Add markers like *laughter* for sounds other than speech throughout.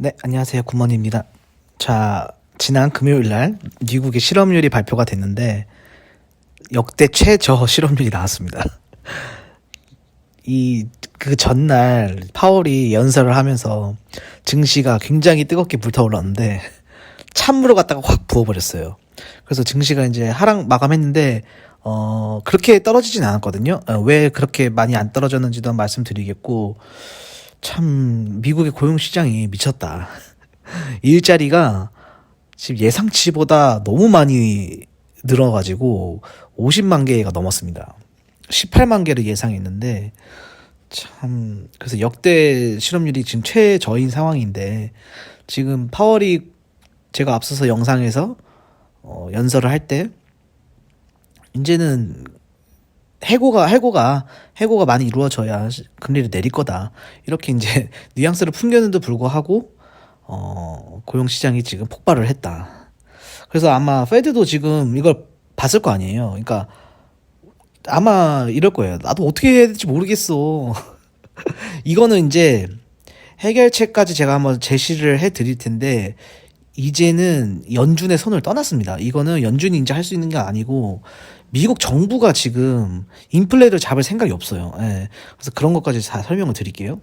네, 안녕하세요. 굿머니입니다. 자, 지난 금요일 날 미국의 실업률이 발표가 됐는데 역대 최저 실업률이 나왔습니다. *laughs* 이 그 전날 파월이 연설을 하면서 증시가 굉장히 뜨겁게 불타올랐는데 찬물을 갖다가 확 부어버렸어요. 그래서 증시가 이제 하락 마감했는데 어 그렇게 떨어지진 않았거든요. 어, 왜 그렇게 많이 안 떨어졌는지도 말씀드리겠고 참 미국의 고용 시장이 미쳤다. *laughs* 일자리가 지금 예상치보다 너무 많이 늘어가지고 50만 개가 넘었습니다. 18만 개를 예상했는데 참 그래서 역대 실업률이 지금 최저인 상황인데 지금 파월이 제가 앞서서 영상에서 어, 연설을 할 때 이제는 해고가 해고가 해고가 많이 이루어져야 시- 금리를 내릴 거다 이렇게 이제 *laughs* 뉘앙스를 풍겼는데도 불구하고 어, 고용 시장이 지금 폭발을 했다. 그래서 아마 페드도 지금 이걸 봤을 거 아니에요. 그러니까 아마 이럴 거예요. 나도 어떻게 해야 될지 모르겠어. *laughs* 이거는 이제 해결책까지 제가 한번 제시를 해 드릴 텐데 이제는 연준의 손을 떠났습니다. 이거는 연준이 이제 할 수 있는 게 아니고 미국 정부가 지금 인플레를 잡을 생각이 없어요. 예. 그래서 그런 것까지 다 설명을 드릴게요.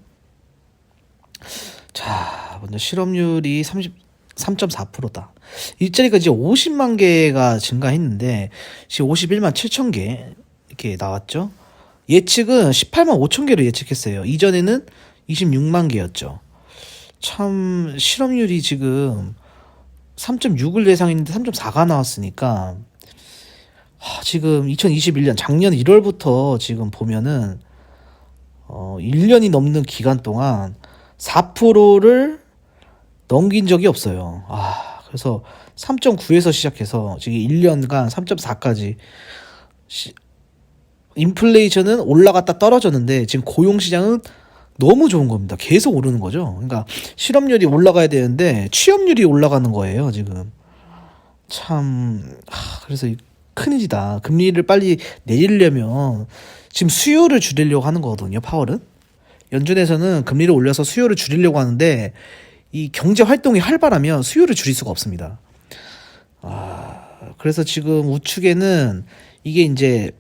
자, 먼저 실업률이 33.4%다. 일자리가 이제 50만 개가 증가했는데 지금 51만 7천 개 이렇게 나왔죠. 예측은 18만 5천 개를 예측했어요. 이전에는 26만 개였죠. 참 실업률이 지금 3.6을 예상했는데 3.4가 나왔으니까 하, 지금 2021년 작년 1월부터 지금 보면은 어 1년이 넘는 기간 동안 4%를 넘긴 적이 없어요. 아, 그래서 3.9에서 시작해서 지금 1년간 3.4까지 인플레이션은 올라갔다 떨어졌는데 지금 고용 시장은 너무 좋은 겁니다. 계속 오르는 거죠. 그러니까 실업률이 올라가야 되는데 취업률이 올라가는 거예요, 지금. 참 하, 그래서 이 큰일이다. 금리를 빨리 내리려면 지금 수요를 줄이려고 하는 거거든요, 파월은. 연준에서는 금리를 올려서 수요를 줄이려고 하는데 이 경제 활동이 활발하면 수요를 줄일 수가 없습니다. 아, 그래서 지금 우측에는 이게 이제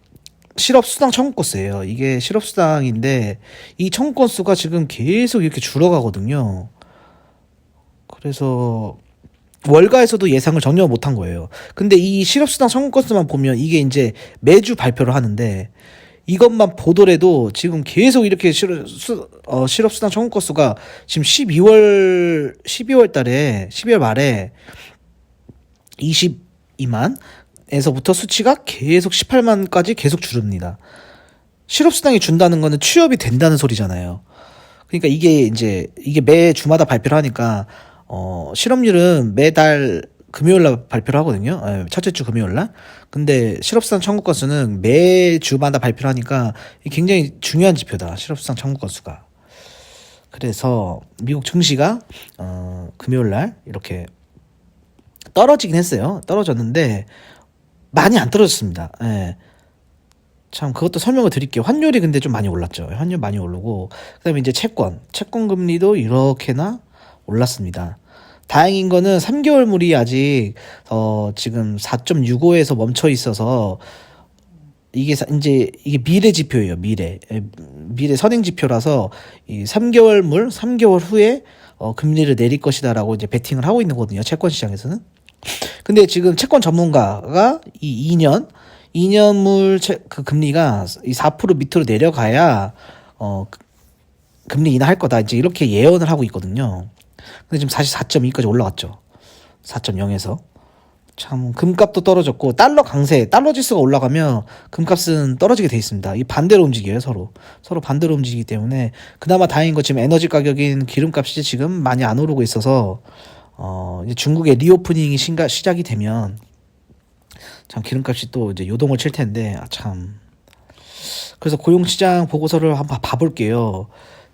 실업수당 청구 건수예요. 이게 실업수당인데 이 청구 건수가 지금 계속 이렇게 줄어가거든요. 그래서 월가에서도 예상을 전혀 못한 거예요. 근데 이 실업수당 청구 건수만 보면 이게 이제 매주 발표를 하는데 이것만 보더라도 지금 계속 이렇게 실업, 수, 어, 실업수당 청구 건수가 지금 12월, 12월 달에, 12월 말에 22만 에서부터 수치가 계속 18만까지 계속 줄습니다. 실업수당이 준다는 거는 취업이 된다는 소리잖아요. 그러니까 이게 이제 이게 매 주마다 발표를 하니까 어 실업률은 매달 금요일 날 발표를 하거든요. 예, 첫째 주 금요일 날. 근데 실업수당 청구 건수는 매 주마다 발표를 하니까 굉장히 중요한 지표다. 실업수당 청구 건수가. 그래서 미국 증시가 어 금요일 날 이렇게 떨어지긴 했어요. 떨어졌는데 많이 안 떨어졌습니다. 예. 참 그것도 설명을 드릴게요. 환율이 근데 좀 많이 올랐죠. 환율 많이 오르고 그다음에 이제 채권, 채권 금리도 이렇게나 올랐습니다. 다행인 거는 3개월 물이 아직 어 지금 4.65에서 멈춰 있어서 이게 사- 이제 이게 미래 지표예요. 미래 에, 미래 선행 지표라서 이 3개월 물 3개월 후에 어 금리를 내릴 것이다라고 이제 베팅을 하고 있는 거거든요. 채권 시장에서는. 근데 지금 채권 전문가가 이 2년 2년물 채, 그 금리가 이 4% 밑으로 내려가야 어 그- 금리 인하할 거다 이제 이렇게 예언을 하고 있거든요. 근데 지금 사실 4.2까지 올라갔죠. 4.0에서 참 금값도 떨어졌고 달러 강세, 달러 지수가 올라가면 금값은 떨어지게 돼 있습니다. 이 반대로 움직여요 서로 서로 반대로 움직이기 때문에 그나마 다행인 거 지금 에너지 가격인 기름값이 지금 많이 안 오르고 있어서 어 이제 중국의 리오프닝이 신가, 시작이 되면 참 기름값이 또 이제 요동을 칠 텐데 아, 참 그래서 고용 시장 보고서를 한번 봐볼게요.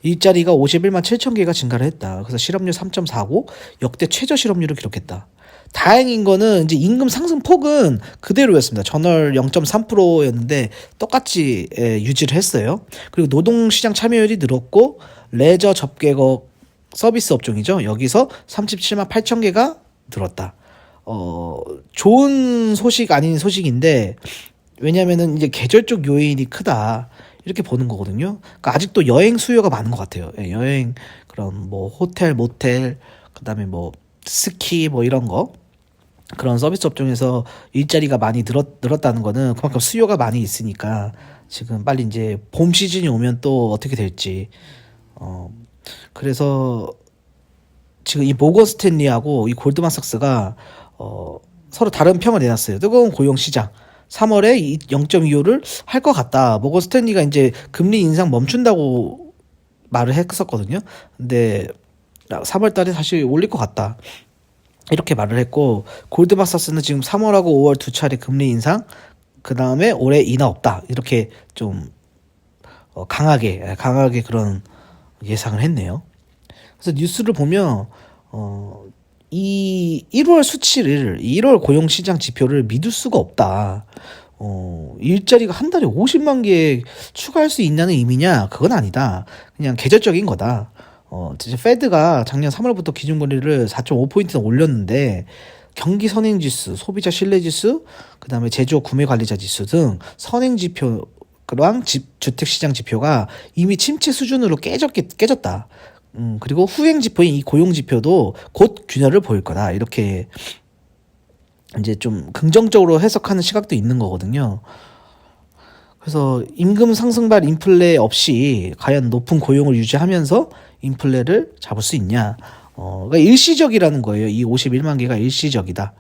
일자리가 51만 7천 개가 증가를 했다. 그래서 실업률 3.49 역대 최저 실업률을 기록했다. 다행인 거는 이제 임금 상승 폭은 그대로였습니다. 전월 0.3%였는데 똑같이 예, 유지를 했어요. 그리고 노동시장 참여율이 늘었고 레저 접객업 서비스 업종이죠. 여기서 37만 8천 개가 늘었다. 어, 좋은 소식 아닌 소식인데, 왜냐면은 이제 계절적 요인이 크다. 이렇게 보는 거거든요. 그러니까 아직도 여행 수요가 많은 것 같아요. 예, 여행, 그런 뭐 호텔, 모텔, 그 다음에 뭐 스키 뭐 이런 거. 그런 서비스 업종에서 일자리가 많이 늘었, 늘었다는 거는 그만큼 수요가 많이 있으니까 지금 빨리 이제 봄 시즌이 오면 또 어떻게 될지. 어, 그래서 지금 이 모건 스탠리하고 이 골드만삭스가 어, 서로 다른 평을 내놨어요. 뜨거운 고용 시장. 3월에 0.25를 할 것 같다. 모건 스탠리가 이제 금리 인상 멈춘다고 말을 했었거든요. 근데 3월 달에 다시 올릴 것 같다. 이렇게 말을 했고 골드만삭스는 지금 3월하고 5월 두 차례 금리 인상 그 다음에 올해 인하 없다 이렇게 좀 어, 강하게 강하게 그런 예상을 했네요. 그래서 뉴스를 보면 어, 이 1월 수치를 1월 고용 시장 지표를 믿을 수가 없다. 어, 일자리가 한 달에 50만 개 추가할 수 있냐는 의미냐? 그건 아니다. 그냥 계절적인 거다. 어, 진짜 페드가 작년 3월부터 기준금리를 4.5포인트 올렸는데 경기 선행 지수, 소비자 신뢰 지수, 그다음에 제조업 구매 관리자 지수 등 선행 지표랑 집 주택 시장 지표가 이미 침체 수준으로 깨졌게 깨졌다. 음, 그리고 후행 지표인 이 고용 지표도 곧 균열을 보일 거다. 이렇게 이제 좀 긍정적으로 해석하는 시각도 있는 거거든요. 그래서 임금 상승발 인플레 없이 과연 높은 고용을 유지하면서 인플레를 잡을 수 있냐? 어, 그러니까 일시적이라는 거예요. 이 51만 개가 일시적이다.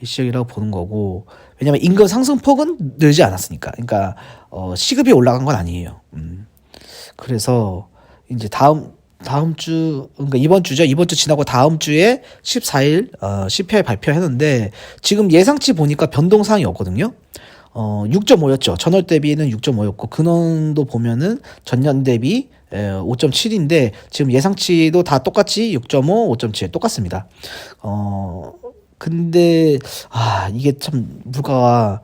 일시적이라고 보는 거고. 왜냐면 임금 상승폭은 늘지 않았으니까. 그러니까 어, 시급이 올라간 건 아니에요. 음. 그래서 이제 다음 다음 주 그러니까 이번 주죠. 이번 주 지나고 다음 주에 14일 어, CPI 발표했는데 지금 예상치 보니까 변동 사항이 없거든요. 어, 6.5였죠. 전월 대비는 6.5였고 근원도 보면은 전년 대비 5.7인데 지금 예상치도 다 똑같이 6.5, 5.7 똑같습니다. 어 근데 아 이게 참 물가가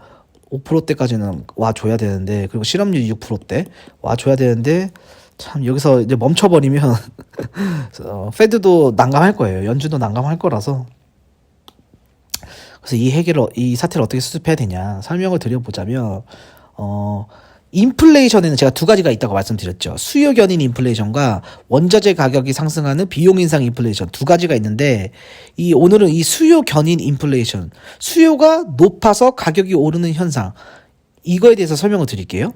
5%대까지는 와 줘야 되는데 그리고 실업률 6%대 와 줘야 되는데 참 여기서 이제 멈춰버리면 *laughs* 어, 페드도 난감할 거예요. 연준도 난감할 거라서 그래서 이 해결을 이 사태를 어떻게 수습해야 되냐 설명을 드려보자면 어 인플레이션에는 제가 두 가지가 있다고 말씀드렸죠. 수요 견인 인플레이션과 원자재 가격이 상승하는 비용 인상 인플레이션 두 가지가 있는데 이 오늘은 이 수요 견인 인플레이션 수요가 높아서 가격이 오르는 현상 이거에 대해서 설명을 드릴게요.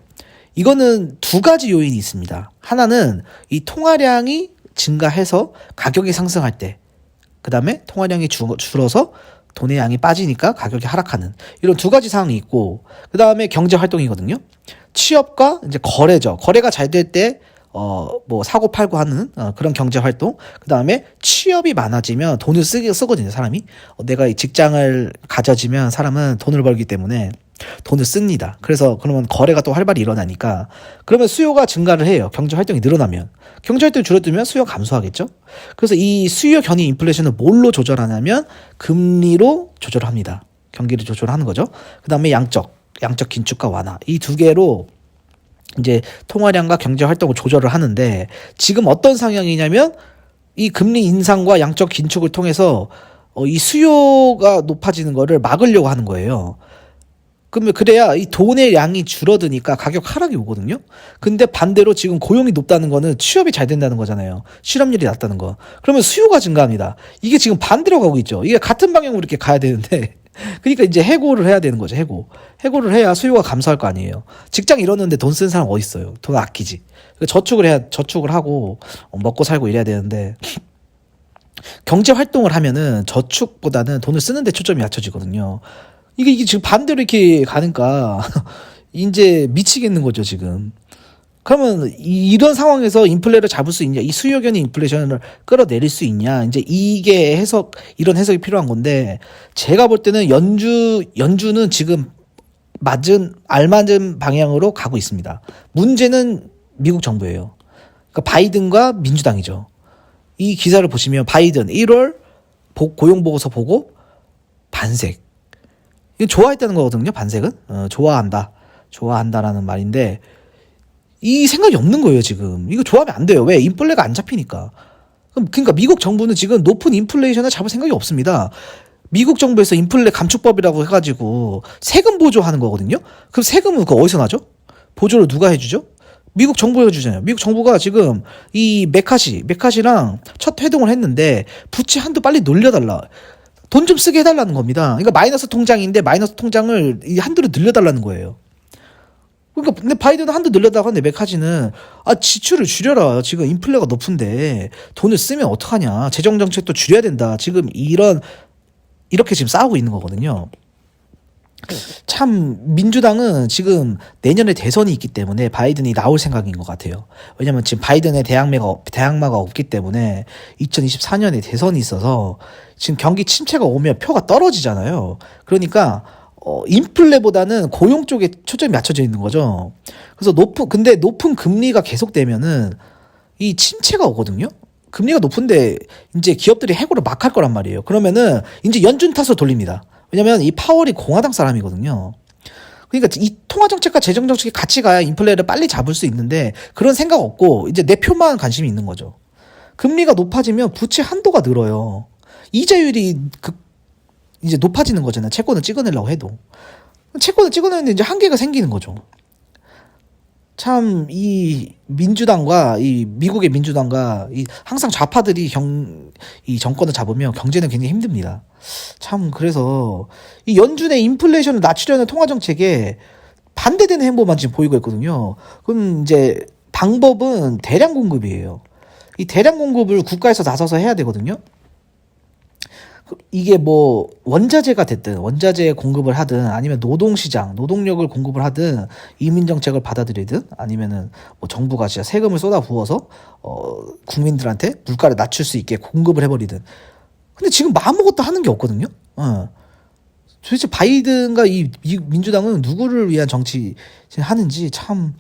이거는 두 가지 요인이 있습니다. 하나는 이 통화량이 증가해서 가격이 상승할 때, 그 다음에 통화량이 줄, 줄어서 돈의 양이 빠지니까 가격이 하락하는 이런 두 가지 상황이 있고, 그 다음에 경제 활동이거든요. 취업과 이제 거래죠. 거래가 잘 될 때, 어, 뭐, 사고 팔고 하는 어, 그런 경제 활동. 그 다음에 취업이 많아지면 돈을 쓰기, 쓰거든요, 사람이. 어, 내가 이 직장을 가져지면 사람은 돈을 벌기 때문에 돈을 씁니다. 그래서 그러면 거래가 또 활발히 일어나니까 그러면 수요가 증가를 해요. 경제 활동이 늘어나면. 경제 활동이 줄어들면 수요 감소하겠죠? 그래서 이 수요 견인 인플레이션을 뭘로 조절하냐면 금리로 조절합니다. 경기를 조절하는 거죠. 그 다음에 양적, 양적 긴축과 완화. 이 두 개로 이제 통화량과 경제 활동을 조절을 하는데 지금 어떤 상황이냐면 이 금리 인상과 양적 긴축을 통해서 어, 이 수요가 높아지는 거를 막으려고 하는 거예요. 그러면 그래야 이 돈의 양이 줄어드니까 가격 하락이 오거든요. 근데 반대로 지금 고용이 높다는 거는 취업이 잘 된다는 거잖아요. 실업률이 낮다는 거. 그러면 수요가 증가합니다. 이게 지금 반대로 가고 있죠. 이게 같은 방향으로 이렇게 가야 되는데. *laughs* 그러니까 이제 해고를 해야 되는 거죠. 해고. 해고를 해야 수요가 감소할 거 아니에요. 직장 잃었는데 돈 쓰는 사람 어디 있어요? 돈 아끼지. 그러니까 저축을 해야 저축을 하고 먹고 살고 이래야 되는데 *laughs* 경제 활동을 하면은 저축보다는 돈을 쓰는데 초점이 맞춰지거든요. 이게, 이게 지금 반대로 이렇게 가니까, *laughs* 이제 미치겠는 거죠, 지금. 그러면 이, 이런 상황에서 인플레를 잡을 수 있냐, 이 수요견의 인플레이션을 끌어내릴 수 있냐, 이제 이게 해석, 이런 해석이 필요한 건데, 제가 볼 때는 연주, 연주는 지금 맞은, 알맞은 방향으로 가고 있습니다. 문제는 미국 정부예요. 그러니까 바이든과 민주당이죠. 이 기사를 보시면 바이든 1월 고용보고서 보고 반색. 이거 좋아했다는 거거든요. 반색은 어, 좋아한다, 좋아한다라는 말인데 이 생각이 없는 거예요. 지금 이거 좋아하면 안 돼요. 왜 인플레가 안 잡히니까. 그러니까 미국 정부는 지금 높은 인플레이션을 잡을 생각이 없습니다. 미국 정부에서 인플레 감축법이라고 해가지고 세금 보조하는 거거든요. 그럼 세금은 그 어디서 나죠? 보조를 누가 해주죠? 미국 정부가 해주잖아요. 미국 정부가 지금 이 메카시, 메카시랑 첫 회동을 했는데 부채 한도 빨리 놀려달라. 돈 좀 쓰게 해달라는 겁니다. 그러니까 마이너스 통장인데 마이너스 통장을 이 한도를 늘려달라는 거예요. 그러니까 근데 바이든은 한도 늘렸다고 하는데 메카지는 아 지출을 줄여라 지금 인플레가 높은데 돈을 쓰면 어떡하냐 재정 정책도 줄여야 된다 지금 이런 이렇게 지금 싸우고 있는 거거든요. 참 민주당은 지금 내년에 대선이 있기 때문에 바이든이 나올 생각인 것 같아요. 왜냐면 지금 바이든의 대항마가 대항마가 없기 때문에 2024년에 대선이 있어서 지금 경기 침체가 오면 표가 떨어지잖아요. 그러니까 어, 인플레보다는 고용 쪽에 초점이 맞춰져 있는 거죠. 그래서 높은 근데 높은 금리가 계속되면은 이 침체가 오거든요. 금리가 높은데 이제 기업들이 해고를 막 할 거란 말이에요. 그러면은 이제 연준 탓으로 돌립니다. 왜냐면 이 파월이 공화당 사람이거든요. 그러니까 이 통화 정책과 재정 정책이 같이 가야 인플레를 빨리 잡을 수 있는데 그런 생각 없고 이제 내 표만 관심이 있는 거죠. 금리가 높아지면 부채 한도가 늘어요. 이자율이 그 이제 높아지는 거잖아요. 채권을 찍어내려고 해도 채권을 찍어내는데 이제 한계가 생기는 거죠. 참 이 민주당과 이 미국의 민주당과 이 항상 좌파들이 경 이 정권을 잡으면 경제는 굉장히 힘듭니다. 참 그래서 이 연준의 인플레이션을 낮추려는 통화 정책에 반대되는 행보만 지금 보이고 있거든요. 그럼 이제 방법은 대량 공급이에요. 이 대량 공급을 국가에서 나서서 해야 되거든요. 이게 뭐 원자재가 됐든 원자재 공급을 하든 아니면 노동시장 노동력을 공급을 하든 이민 정책을 받아들이든 아니면은 뭐 정부가 진짜 세금을 쏟아 부어서 어 국민들한테 물가를 낮출 수 있게 공급을 해버리든 근데 지금 아무것도 하는 게 없거든요. 어. 도대체 바이든과 이, 이 민주당은 누구를 위한 정치 하는지 참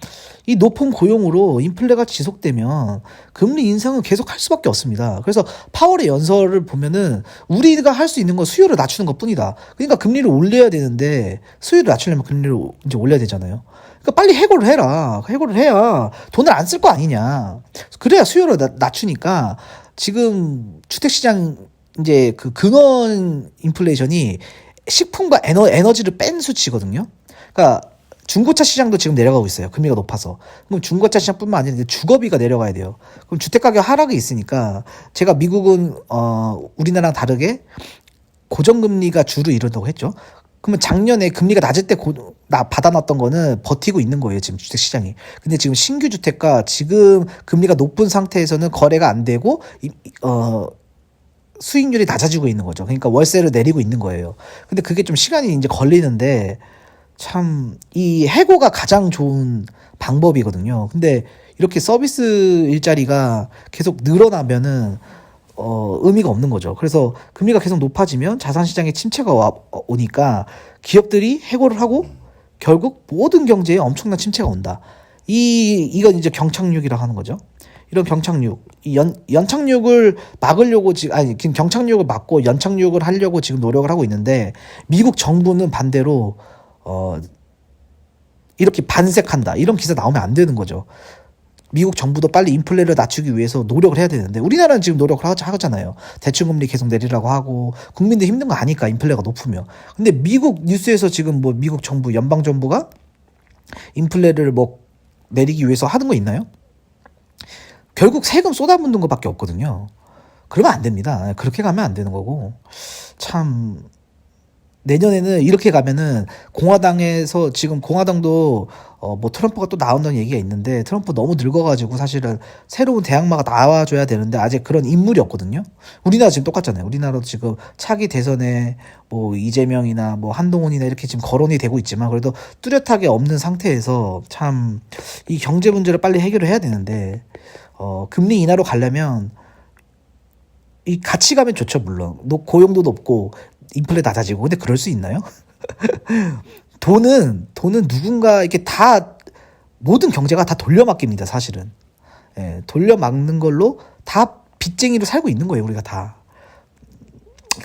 이 높은 고용으로 인플레가 지속되면 금리 인상은 계속 할 수밖에 없습니다. 그래서 파월의 연설을 보면은 우리가 할 수 있는 건 수요를 낮추는 것 뿐이다. 그러니까 금리를 올려야 되는데 수요를 낮추려면 금리를 이제 올려야 되잖아요. 그러니까 빨리 해고를 해라. 해고를 해야 돈을 안 쓸 거 아니냐. 그래야 수요를 나- 낮추니까 지금 주택시장 이제 그 근원 인플레이션이 식품과 에너, 에너지를 뺀 수치거든요. 그러니까 중고차 시장도 지금 내려가고 있어요. 금리가 높아서. 그럼 중고차 시장뿐만 아니라 주거비가 내려가야 돼요. 그럼 주택 가격 하락이 있으니까 제가 미국은 어 우리나라랑 다르게 고정금리가 주를 이룬다고 했죠. 그러면 작년에 금리가 낮을 때 고, 나 받아놨던 거는 버티고 있는 거예요 지금 주택 시장이. 근데 지금 신규 주택가 지금 금리가 높은 상태에서는 거래가 안 되고 이- 이- 어 수익률이 낮아지고 있는 거죠. 그러니까 월세를 내리고 있는 거예요. 근데 그게 좀 시간이 이제 걸리는데 참 이 해고가 가장 좋은 방법이거든요. 근데 이렇게 서비스 일자리가 계속 늘어나면은 어 의미가 없는 거죠. 그래서 금리가 계속 높아지면 자산 시장에 침체가 와, 어, 오니까 기업들이 해고를 하고 결국 모든 경제에 엄청난 침체가 온다. 이 이건 이제 경착륙이라고 하는 거죠. 이런 경착륙, 이 연, 연착륙을 막으려고 지금, 아니, 경착륙을 막고 연착륙을 하려고 지금 노력을 하고 있는데, 미국 정부는 반대로, 어, 이렇게 반색한다. 이런 기사 나오면 안 되는 거죠. 미국 정부도 빨리 인플레를 낮추기 위해서 노력을 해야 되는데, 우리나라는 지금 노력을 하- 하잖아요. 대출금리 계속 내리라고 하고, 국민들 힘든 거 아니까, 인플레가 높으면. 근데 미국 뉴스에서 지금 뭐 미국 정부, 연방 정부가 인플레를 뭐 내리기 위해서 하는 거 있나요? 결국 세금 쏟아붓는 것밖에 없거든요. 그러면 안 됩니다. 그렇게 가면 안 되는 거고. 참, 내년에는 이렇게 가면은 공화당에서 지금 공화당도 어 뭐 트럼프가 또 나온다는 얘기가 있는데 트럼프 너무 늙어가지고 사실은 새로운 대항마가 나와줘야 되는데 아직 그런 인물이 없거든요. 우리나라 지금 똑같잖아요. 우리나라도 지금 차기 대선에 뭐 이재명이나 뭐 한동훈이나 이렇게 지금 거론이 되고 있지만 그래도 뚜렷하게 없는 상태에서 참 이 경제 문제를 빨리 해결을 해야 되는데 어 금리 인하로 가려면 이 같이 가면 좋죠 물론. 노- 고용도 높고 인플레 낮아지고. 근데 그럴 수 있나요? *laughs* 돈은 돈은 누군가 이렇게 다 모든 경제가 다 돌려막깁니다 사실은. 예, 돌려막는 걸로 다 빚쟁이로 살고 있는 거예요 우리가 다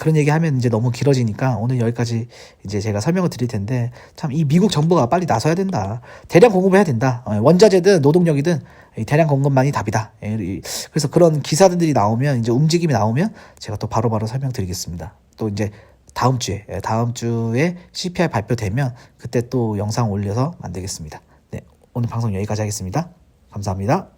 그런 얘기하면 이제 너무 길어지니까 오늘 여기까지 이제 제가 설명을 드릴 텐데 참 이 미국 정부가 빨리 나서야 된다. 대량 공급해야 된다. 어, 원자재든 노동력이든 이 대량 공급만이 답이다. 예, 이- 그래서 그런 기사들이 나오면 이제 움직임이 나오면 제가 또 바로바로 설명드리겠습니다. 또 이제 다음 주에 예, 다음 주에 CPI 발표되면 그때 또 영상 올려서 만들겠습니다. 네, 오늘 방송 여기까지 하겠습니다. 감사합니다.